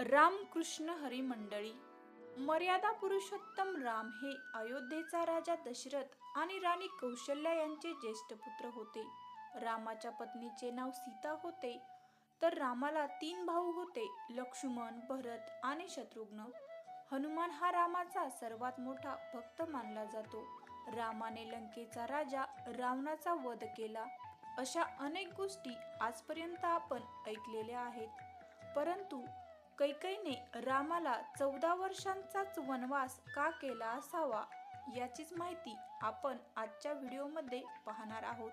रामकृष्ण हरी मंडळी मर्यादा पुरुषोत्तम राम हे अयोध्येचा राजा दशरथ आणि राणी कौशल्या यांचे ज्येष्ठ पुत्र होते. रामाच्या पत्नीचे नाव सीता होते. तर रामाला तीन भाऊ होते लक्ष्मण भरत आणि शत्रुघ्न. हनुमान हा रामाचा सर्वात मोठा भक्त मानला जातो. रामाने लंकेचा राजा रावणाचा वध केला. अशा अनेक गोष्टी आजपर्यंत आपण ऐकलेल्या आहेत. परंतु कैकईने रामाला चौदा वर्षांचाच वनवास का केला असावा याचीच माहिती आपण आजच्या व्हिडिओमध्ये पाहणार आहोत.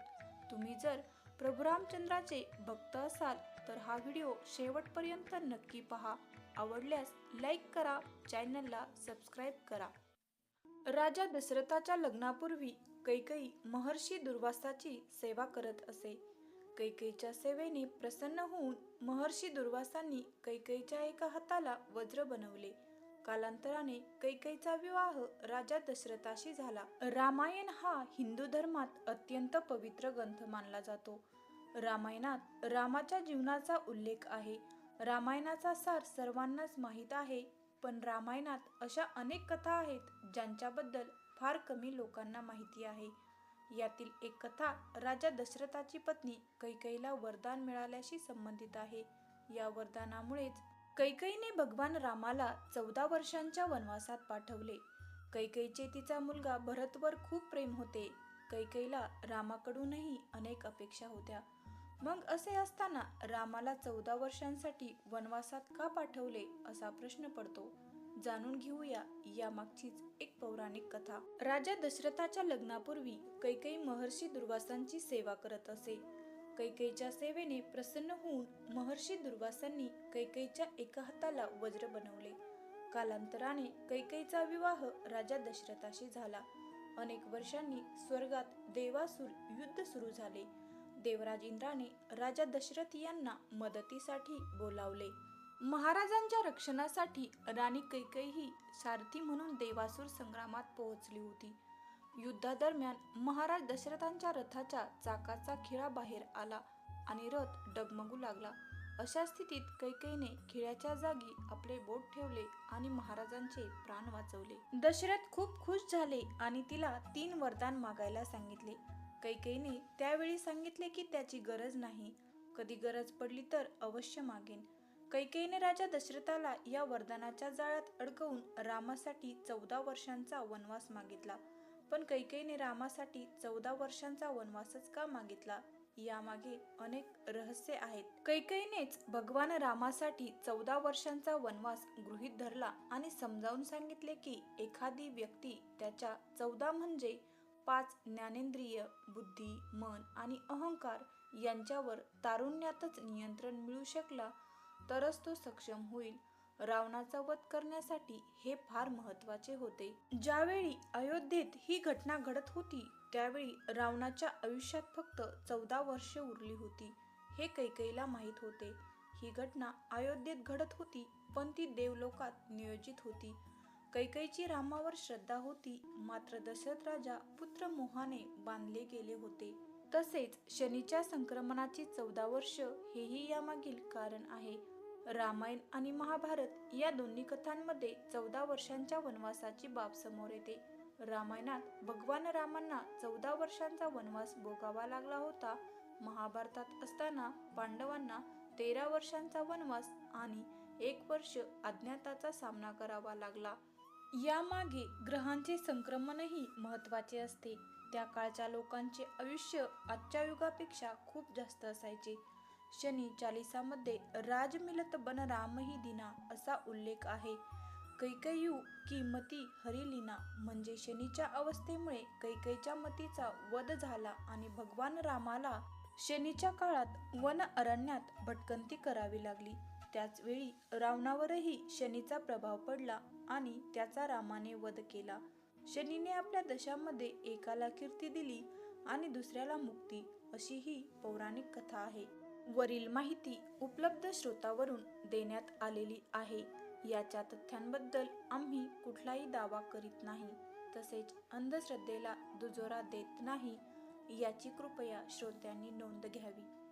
तुम्ही जर प्रभू रामचंद्राचे भक्त असाल तर हा व्हिडिओ शेवटपर्यंत नक्की पहा. आवडल्यास लाईक करा चॅनलला सबस्क्राईब करा. राजा दशरथाच्या लग्नापूर्वी कैकई महर्षी दुर्वासाची सेवा करत असे. कैकईच्या सेवेने प्रसन्न होऊन महर्षी दुर्वासांनी कैकईच्या एका हाताला वज्र बनवले. कालांतराने कैकईचा विवाह राजा दशरथाशी झाला. रामायण हा हिंदू धर्मात अत्यंत पवित्र ग्रंथ मानला जातो. रामायणात रामाच्या जीवनाचा उल्लेख आहे. रामायणाचा सार सर्वांनाच माहीत आहे पण रामायणात अशा अनेक कथा आहेत ज्यांच्याबद्दल फार कमी लोकांना माहिती आहे. यातील एक कथा राजा दशरथाची पत्नी कैकईला वरदान मिळाल्याशी संबंधित आहे. या वरदानामुळेच कैकईने भगवान रामाला चौदा वर्षांच्या वनवासात पाठवले. कैकईचे तिचा मुलगा भरतवर खूप प्रेम होते. कैकईला रामाकडूनही अनेक अपेक्षा होत्या. मग असे असताना रामाला चौदा वर्षांसाठी वनवासात का पाठवले असा प्रश्न पडतो? जाणून घेऊया या मागचीच एक पौराणिक कथा. राजा दशरथाच्या लग्नापूर्वी कैकई महर्षी दुर्वासांची सेवा करत असे. कैकईच्या सेवेने प्रसन्न होऊन महर्षी दुर्वासांनी कैकईच्या एका हाताला वज्र बनवले. कालांतराने कैकईचा विवाह राजा दशरथाशी झाला. अनेक वर्षांनी स्वर्गात देवासूर युद्ध सुरू झाले. देवराज इंद्राने राजा दशरथ यांना मदतीसाठी बोलावले. महाराजांच्या रक्षणासाठी राणी कैकई ही सारथी म्हणून देवासूर संग्रामात पोहोचली होती. युद्धादरम्यान महाराज दशरथांच्या रथाच्या चाकाचा खिळा बाहेर आला आणि रथ डगमगू लागला. अशा स्थितीत कैकईने खिळ्याच्या जागी आपले बोट ठेवले आणि महाराजांचे प्राण वाचवले. दशरथ खूप खुश झाले आणि तिला तीन वरदान मागायला सांगितले. कैकईने त्यावेळी सांगितले की त्याची गरज नाही. कधी गरज पडली तर अवश्य मागेन. कैकेयीने राजा दशरथाला या वरदानाच्या जाळ्यात अडकवून रामासाठी चौदा वर्षांचा वनवास मागितला. पण कैकेयीने रामासाठी चौदा वर्षांचा वनवासच का मागितला? यामागे अनेक रहस्य आहेत. कैकेयीनेच भगवान रामासाठी चौदा वर्षांचा वनवास गृहीत धरला आणि समजावून सांगितले की एखादी व्यक्ती त्याच्या चौदा म्हणजे पाच ज्ञानेंद्रिय बुद्धी मन आणि अहंकार यांच्यावर तारुण्यातच नियंत्रण मिळू शकला तरच तो सक्षम होईल. रावणाचा वध करण्यासाठी हे फार महत्त्वाचे होते. ज्यावेळी अयोध्येत ही घटना घडत होती त्यावेळी रावणाच्या आयुष्यात फक्त चौदा वर्षे उरली होती. हे कैकईला माहीत होते. ही घटना अयोध्येत घडत होती पण ती देवलोकात नियोजित होती. कैकईची रामावर श्रद्धा होती मात्र दशरथ राजा पुत्र मोहाने बांधले गेले होते. तसेच शनीच्या संक्रमणाची चौदा वर्ष हेही यामागील कारण आहे. रामायण आणि महाभारत या दोन्ही कथांमध्ये चौदा वर्षांच्या वनवासाची बाब समोर येते. रामायणात भगवान रामांना चौदा वर्षांचा वनवास भोगावा लागला होता. महाभारतात असताना पांडवांना तेरा वर्षांचा वनवास आणि एक वर्ष अज्ञाताचा सामना करावा लागला. यामागे ग्रहांचे संक्रमणही महत्त्वाचे असते. त्या काळच्या लोकांचे आयुष्य आजच्या युगापेक्षा खूप जास्त असायचे. शनी चालिसामध्ये राज मिलत बन रामही दिना असा उल्लेख आहे. कैकयू की मती हरिलीना म्हणजे शनीच्या अवस्थेमुळे कैकईच्या मतीचा वध झाला आणि भगवान रामाला शनीच्या काळात वन अरण्यात भटकंती करावी लागली. त्याचवेळी रावणावरही शनीचा प्रभाव पडला आणि त्याचा रामाने वध केला. शनीने आपल्या दशामध्ये एकाला कीर्ती दिली आणि दुसऱ्याला मुक्ती अशी ही पौराणिक कथा आहे. वरील माहिती उपलब्ध स्रोतावरून देण्यात आलेली आहे. याच्या तथ्यांबद्दल आम्ही कुठलाही दावा करीत नाही. तसेच अंधश्रद्धेला दुजोरा देत नाही. याची कृपया श्रोत्यांनी नोंद घ्यावी.